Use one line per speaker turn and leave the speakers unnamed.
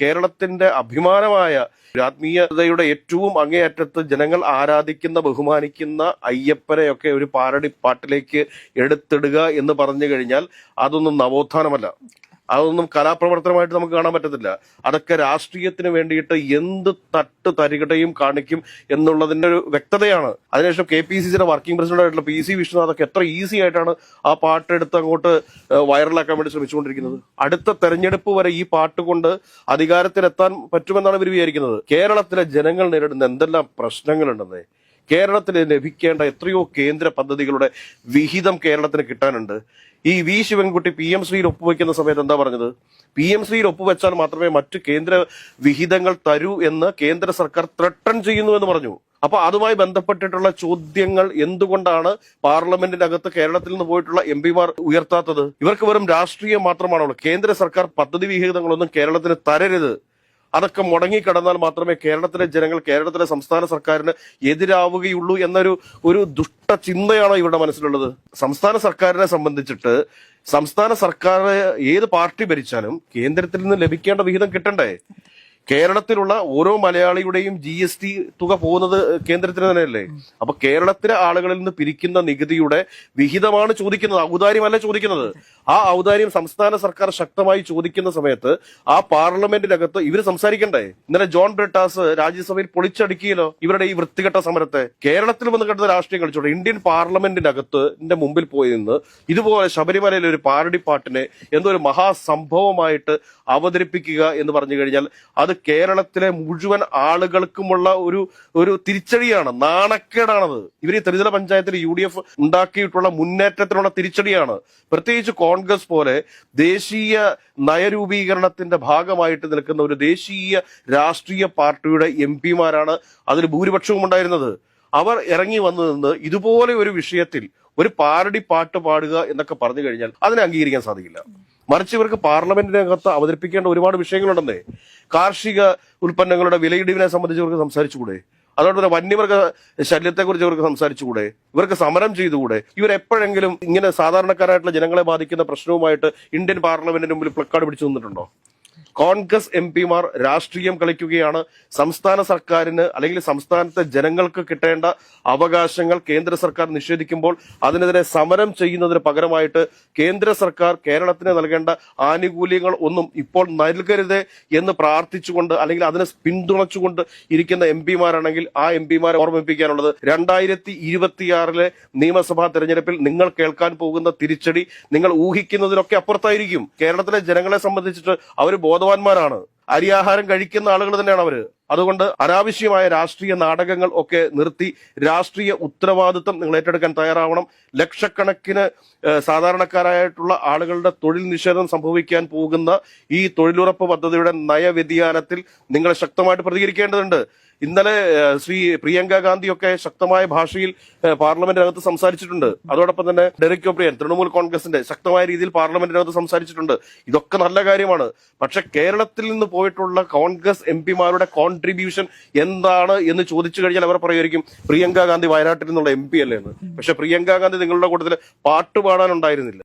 കേരളത്തിന്റെ അഭിമാനമായ ആത്മീയതയുടെ ഏറ്റവും അങ്ങേയറ്റത്ത് ജനങ്ങൾ ആരാധിക്കുന്ന ബഹുമാനിക്കുന്ന അയ്യപ്പനെയൊക്കെ ഒരു പാരടി പാട്ടിലേക്ക് എടുത്തിടുക എന്ന് പറഞ്ഞു കഴിഞ്ഞാൽ അതൊന്നും നവോത്ഥാനമല്ല. അതൊന്നും കലാപ്രവർത്തനമായിട്ട് നമുക്ക് കാണാൻ പറ്റത്തില്ല. അതൊക്കെ രാഷ്ട്രീയത്തിന് വേണ്ടിയിട്ട് എന്ത് തട്ട് തരികടയും കാണിക്കും എന്നുള്ളതിന്റെ ഒരു വ്യക്തതയാണ്. അതിനുശേഷം കെ പി സി സിയുടെ വർക്കിംഗ് പ്രസിഡന്റ് ആയിട്ടുള്ള പി സി വിഷ്ണുനാഥൊക്കെ എത്ര ഈസി ആയിട്ടാണ് ആ പാട്ട് എടുത്ത് അങ്ങോട്ട് വൈറലാക്കാൻ വേണ്ടി ശ്രമിച്ചുകൊണ്ടിരിക്കുന്നത്. അടുത്ത തെരഞ്ഞെടുപ്പ് വരെ ഈ പാട്ട് കൊണ്ട് അധികാരത്തിലെത്താൻ പറ്റുമെന്നാണ് ഇവർ വിചാരിക്കുന്നത്. കേരളത്തിലെ ജനങ്ങൾ നേരിടുന്ന എന്തെല്ലാം പ്രശ്നങ്ങളുണ്ടെന്നേ. കേരളത്തിന് ലഭിക്കേണ്ട എത്രയോ കേന്ദ്ര പദ്ധതികളുടെ വിഹിതം കേരളത്തിന് കിട്ടാനുണ്ട്. ഈ വി ശിവൻകുട്ടി പി എം ശ്രീയിൽ ഒപ്പുവെക്കുന്ന സമയത്ത് എന്താ പറഞ്ഞത്? പി എം ശ്രീയിൽ ഒപ്പുവെച്ചാൽ മാത്രമേ മറ്റു കേന്ദ്ര വിഹിതങ്ങൾ തരൂ എന്ന് കേന്ദ്ര സർക്കാർ ത്രട്ടൺ ചെയ്യുന്നു എന്ന് പറഞ്ഞു. അപ്പൊ അതുമായി ബന്ധപ്പെട്ടിട്ടുള്ള ചോദ്യങ്ങൾ എന്തുകൊണ്ടാണ് പാർലമെന്റിനകത്ത് കേരളത്തിൽ നിന്ന് പോയിട്ടുള്ള എം പിമാർ ഉയർത്താത്തത്? ഇവർക്ക് വെറും രാഷ്ട്രീയം മാത്രമാണുള്ളത് കേന്ദ്ര സർക്കാർ പദ്ധതി വിഹിതങ്ങളൊന്നും കേരളത്തിന് തരരുത്. അതൊക്കെ മുടങ്ങിക്കിടന്നാൽ മാത്രമേ കേരളത്തിലെ ജനങ്ങൾ കേരളത്തിലെ സംസ്ഥാന സർക്കാരിന് എതിരാവുകയുള്ളൂ എന്നൊരു ഒരു ദുഷ്ട ചിന്തയാണോ ഇവരുടെ മനസ്സിലുള്ളത്? സംസ്ഥാന സർക്കാരിനെ സംബന്ധിച്ചിട്ട് സംസ്ഥാന സർക്കാർ ഏത് പാർട്ടി ഭരിച്ചാലും കേന്ദ്രത്തിൽ നിന്ന് ലഭിക്കേണ്ട വിഹിതം കിട്ടണ്ടേ? കേരളത്തിലുള്ള ഓരോ മലയാളിയുടെയും ജി എസ് ടി തുക പോകുന്നത് കേന്ദ്രത്തിന് തന്നെയല്ലേ? അപ്പൊ കേരളത്തിലെ ആളുകളിൽ നിന്ന് പിരിക്കുന്ന നികുതിയുടെ വിഹിതമാണ് ചോദിക്കുന്നത്. ഔദാര്യമല്ല ചോദിക്കുന്നത്. ആ ഔദാര്യം സംസ്ഥാന സർക്കാർ ശക്തമായി ചോദിക്കുന്ന സമയത്ത് ആ പാർലമെന്റിനകത്ത് ഇവർ സംസാരിക്കണ്ടേ? ഇന്നലെ ജോൺ ബ്രിട്ടാസ് രാജ്യസഭയിൽ പൊളിച്ചടുക്കിയല്ലോ ഇവരുടെ ഈ വൃത്തികെട്ട സമരത്തെ. കേരളത്തിൽ വന്ന് കിടന്ന രാഷ്ട്രീയം കളിച്ചോട്ടെ. ഇന്ത്യൻ പാർലമെന്റിനകത്ത് ന്റെ മുമ്പിൽ പോയി നിന്ന് ഇതുപോലെ ശബരിമലയിലെ ഒരു പാരടി പാട്ടിനെ എന്തോ ഒരു മഹാസംഭവമായിട്ട് അവതരിപ്പിക്കുക എന്ന് പറഞ്ഞു കഴിഞ്ഞാൽ അത് കേരളത്തിലെ മുഴുവൻ ആളുകൾക്കുമുള്ള ഒരു ഒരു തിരിച്ചടിയാണ് നാണക്കേടാണത്. ഇവർ ഈ ത്രിതല പഞ്ചായത്തിൽ യു ഡി എഫ് ഉണ്ടാക്കിയിട്ടുള്ള മുന്നേറ്റത്തിനുള്ള തിരിച്ചടിയാണ്. പ്രത്യേകിച്ച് കോൺഗ്രസ് പോലെ ദേശീയ നയരൂപീകരണത്തിന്റെ ഭാഗമായിട്ട് നിൽക്കുന്ന ഒരു ദേശീയ രാഷ്ട്രീയ പാർട്ടിയുടെ എം പിമാരാണ് അതിൽ ഭൂരിപക്ഷവും ഉണ്ടായിരുന്നത്. അവർ ഇറങ്ങി വന്നു നിന്ന് ഇതുപോലെ ഒരു വിഷയത്തിൽ ഒരു പാരടി പാട്ട് പാടുക എന്നൊക്കെ പറഞ്ഞു കഴിഞ്ഞാൽ അതിനെ അംഗീകരിക്കാൻ സാധിക്കില്ല. മറിച്ച് ഇവർക്ക് പാർലമെന്റിനകത്ത് അവതരിപ്പിക്കേണ്ട ഒരുപാട് വിഷയങ്ങളുണ്ടെന്നേ. കാർഷിക ഉൽപ്പന്നങ്ങളുടെ വിലയിടിവിനെ സംബന്ധിച്ച് ഇവർക്ക് സംസാരിച്ചുകൂടെ? അതോടൊപ്പം വന്യമൃഗ ശല്യത്തെക്കുറിച്ച് ഇവർക്ക് സംസാരിച്ചുകൂടെ? ഇവർക്ക് സമരം ചെയ്തുകൂടെ? ഇവരെപ്പോഴെങ്കിലും ഇങ്ങനെ സാധാരണക്കാരായിട്ടുള്ള ജനങ്ങളെ ബാധിക്കുന്ന പ്രശ്നവുമായിട്ട് ഇന്ത്യൻ പാർലമെന്റിന് മുമ്പിൽ പ്ലക്കാർഡ് പിടിച്ചു നിന്നിട്ടുണ്ടോ? കോൺഗ്രസ് എം പിമാർ രാഷ്ട്രീയം കളിക്കുകയാണ്. സംസ്ഥാന സർക്കാരിന് അല്ലെങ്കിൽ സംസ്ഥാനത്തെ ജനങ്ങൾക്ക് കിട്ടേണ്ട അവകാശങ്ങൾ കേന്ദ്ര സർക്കാർ നിഷേധിക്കുമ്പോൾ അതിനെതിരെ സമരം ചെയ്യുന്നതിന് പകരമായിട്ട് കേന്ദ്ര സർക്കാർ കേരളത്തിന് നൽകേണ്ട ആനുകൂല്യങ്ങൾ ഒന്നും ഇപ്പോൾ നൽകരുത് എന്ന് പ്രാർത്ഥിച്ചുകൊണ്ട് അല്ലെങ്കിൽ അതിനെ പിന്തുണച്ചുകൊണ്ട് ഇരിക്കുന്ന എം പിമാരാണെങ്കിൽ ആ എം പിമാരെ ഓർമ്മിപ്പിക്കാനുള്ളത് രണ്ടായിരത്തി ഇരുപത്തിയാറിലെ നിയമസഭാ തെരഞ്ഞെടുപ്പിൽ നിങ്ങൾ കേൾക്കാൻ പോകുന്ന തിരിച്ചടി നിങ്ങൾ ഊഹിക്കുന്നതിനൊക്കെ അപ്പുറത്തായിരിക്കും. കേരളത്തിലെ ജനങ്ങളെ സംബന്ധിച്ചിട്ട് അവർ ബോധവാന്മാരാണ് അരിയാഹാരം കഴിക്കുന്ന ആളുകൾ തന്നെയാണ് അവർ. അതുകൊണ്ട് അനാവശ്യമായ രാഷ്ട്രീയ നാടകങ്ങൾ ഒക്കെ നിർത്തി രാഷ്ട്രീയ ഉത്തരവാദിത്വം നിങ്ങൾ ഏറ്റെടുക്കാൻ തയ്യാറാവണം. ലക്ഷക്കണക്കിന് സാധാരണക്കാരായിട്ടുള്ള ആളുകളുടെ തൊഴിൽ നിഷേധം സംഭവിക്കാൻ പോകുന്ന ഈ തൊഴിലുറപ്പ് പദ്ധതിയുടെ നയവ്യതിയാനത്തിൽ നിങ്ങൾ ശക്തമായിട്ട് പ്രതികരിക്കേണ്ടതുണ്ട്. ഇന്നലെ ശ്രീ പ്രിയങ്ക ഗാന്ധിയൊക്കെ ശക്തമായ ഭാഷയിൽ പാർലമെന്റിനകത്ത് സംസാരിച്ചിട്ടുണ്ട്. അതോടൊപ്പം തന്നെ ഡെറിക് ഒബ്രിയൻ തൃണമൂൽ കോൺഗ്രസിന്റെ ശക്തമായ രീതിയിൽ പാർലമെന്റിനകത്ത് സംസാരിച്ചിട്ടുണ്ട്. ഇതൊക്കെ നല്ല കാര്യമാണ്. പക്ഷെ കേരളത്തിൽ നിന്ന് പോയിട്ടുള്ള കോൺഗ്രസ് എം പിമാരുടെ കോൺട്രിബ്യൂഷൻ എന്താണ് എന്ന് ചോദിച്ചു കഴിഞ്ഞാൽ അവർ പറയുമായിരിക്കും പ്രിയങ്ക ഗാന്ധി വയനാട്ടിൽ നിന്നുള്ള എം പി അല്ലേ എന്ന്. പക്ഷെ പ്രിയങ്ക ഗാന്ധി നിങ്ങളുടെ കൂട്ടത്തിൽ പാട്ട് പാടാനുണ്ടായിരുന്നില്ല.